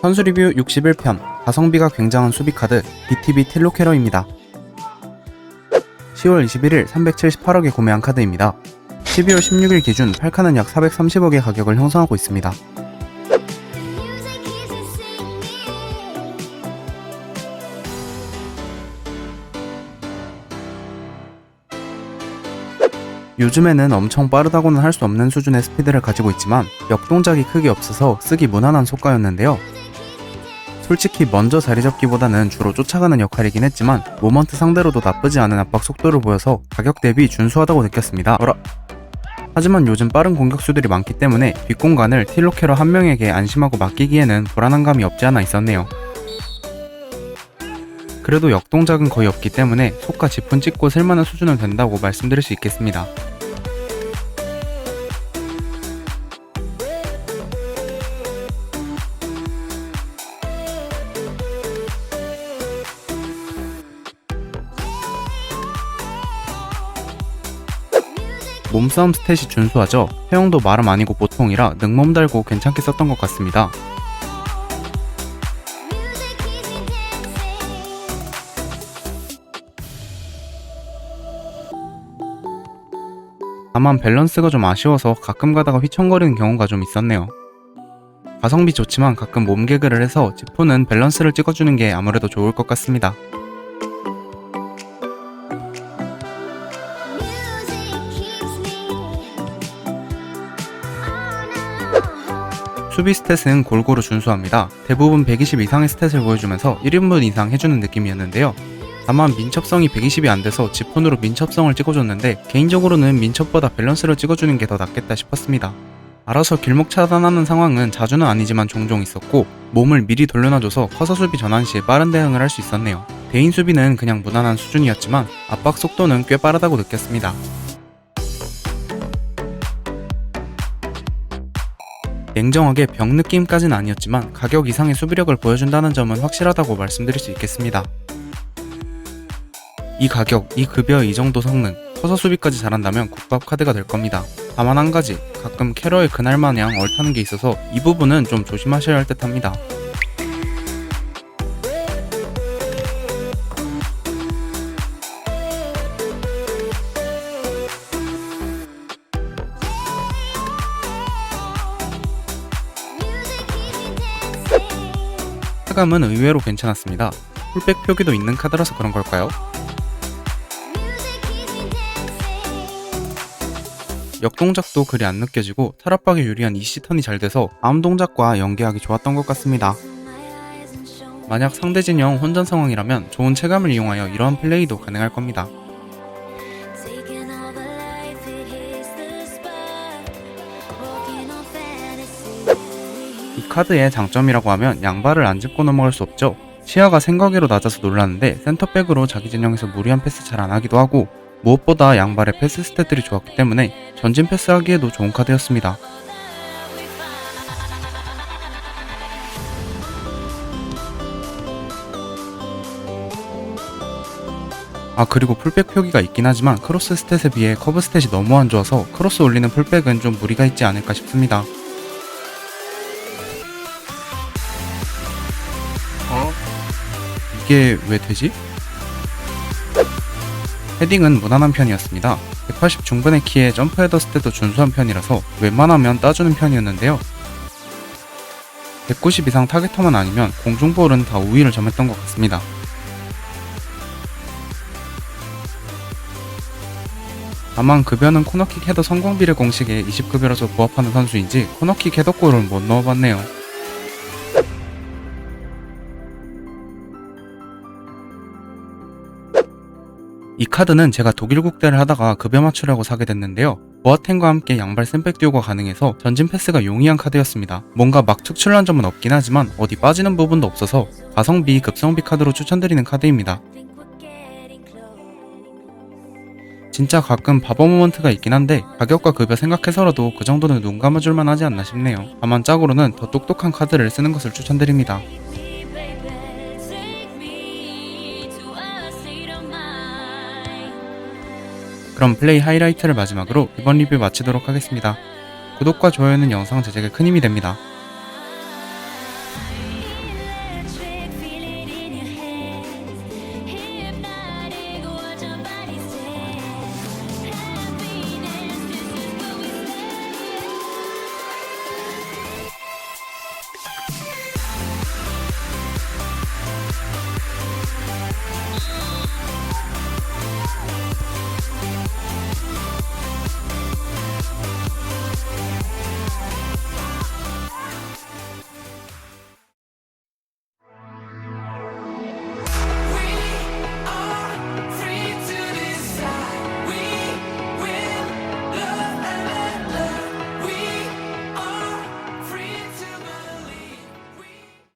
선수 리뷰 61편 가성비가 굉장한 수비 카드 BTB 틸로캐러입니다. 10월 21일 378억에 구매한 카드입니다. 12월 16일 기준 8칸은 약 430억의 가격을 형성하고 있습니다. 요즘에는 엄청 빠르다고는 할 수 없는 수준의 스피드를 가지고 있지만 역동작이 크게 없어서 쓰기 무난한 속가였는데요. 솔직히 먼저 자리 잡기보다는 주로 쫓아가는 역할이긴 했지만 모먼트 상대로도 나쁘지 않은 압박 속도를 보여서 가격 대비 준수하다고 느꼈습니다. 어라. 하지만 요즘 빠른 공격수들이 많기 때문에 뒷공간을 틸로캐러 한 명에게 안심하고 맡기기에는 불안한 감이 없지 않아 있었네요. 그래도 역동작은 거의 없기 때문에 속과 짚은 찍고 쓸만한 수준은 된다고 말씀드릴 수 있겠습니다. 몸싸움 스탯이 준수하죠. 회용도 말음 아니고 보통이라 능몸 달고 괜찮게 썼던 것 같습니다. 다만 밸런스가 좀 아쉬워서 가끔 가다가 휘청거리는 경우가 좀 있었네요. 가성비 좋지만 가끔 몸 개그를 해서 지포는 밸런스를 찍어주는 게 아무래도 좋을 것 같습니다. 수비 스탯은 골고루 준수합니다. 대부분 120 이상의 스탯을 보여주면서 1인분 이상 해주는 느낌이었는데요. 다만 민첩성이 120이 안 돼서 지폰으로 민첩성을 찍어줬는데 개인적으로는 민첩보다 밸런스를 찍어주는 게 더 낫겠다 싶었습니다. 알아서 길목 차단하는 상황은 자주는 아니지만 종종 있었고 몸을 미리 돌려놔줘서 커서 수비 전환 시에 빠른 대응을 할 수 있었네요. 대인 수비는 그냥 무난한 수준이었지만 압박 속도는 꽤 빠르다고 느꼈습니다. 냉정하게 병 느낌까진 아니었지만 가격 이상의 수비력을 보여준다는 점은 확실하다고 말씀드릴 수 있겠습니다. 이 가격, 이 급여, 이 정도 성능, 커서 수비까지 잘한다면 국밥 카드가 될 겁니다. 다만 한 가지, 가끔 캐러의 그날 마냥 얼타는 게 있어서 이 부분은 좀 조심하셔야 할 듯 합니다. 타감은 의외로 괜찮았습니다. 풀백 표기도 있는 카드라서 그런 걸까요? 역동작도 그리 안 느껴지고 탈압박에 유리한 이시 턴이 잘 돼서 아음 동작과 연계하기 좋았던 것 같습니다. 만약 상대 진영 혼전 상황이라면 좋은 체감을 이용하여 이러한 플레이도 가능할 겁니다. 카드의 장점이라고 하면 양발을 안 짚고 넘어갈 수 없죠. 시야가 생각외로 낮아서 놀랐는데 센터백으로 자기 진영에서 무리한 패스 잘 안 하기도 하고 무엇보다 양발의 패스 스탯들이 좋았기 때문에 전진 패스하기에도 좋은 카드였습니다. 아 그리고 풀백 표기가 있긴 하지만 크로스 스탯에 비해 커브 스탯이 너무 안 좋아서 크로스 올리는 풀백은 좀 무리가 있지 않을까 싶습니다. 이게 왜 되지? 헤딩은 무난한 편이었습니다. 180 중반의 키에 점프 헤더 스탯도 준수한 편이라서 웬만하면 따주는 편이었는데요. 190 이상 타겟터만 아니면 공중볼은 다 우위를 점했던 것 같습니다. 다만 급여는 코너킥 헤더 성공비례 공식에 20급여라서 부합하는 선수인지 코너킥 헤더골을 못 넣어봤네요. 이 카드는 제가 독일 국대를 하다가 급여 맞추려고 사게 됐는데요. 보아텐과 함께 양발 샌백 듀오가 가능해서 전진 패스가 용이한 카드였습니다. 뭔가 막 특출난 점은 없긴 하지만 어디 빠지는 부분도 없어서 가성비, 급성비 카드로 추천드리는 카드입니다. 진짜 가끔 바보 모먼트가 있긴 한데 가격과 급여 생각해서라도 그 정도는 눈 감아줄 만 하지 않나 싶네요. 다만 짝으로는 더 똑똑한 카드를 쓰는 것을 추천드립니다. 그럼 플레이 하이라이트를 마지막으로 이번 리뷰 마치도록 하겠습니다. 구독과 좋아요는 영상 제작에 큰 힘이 됩니다.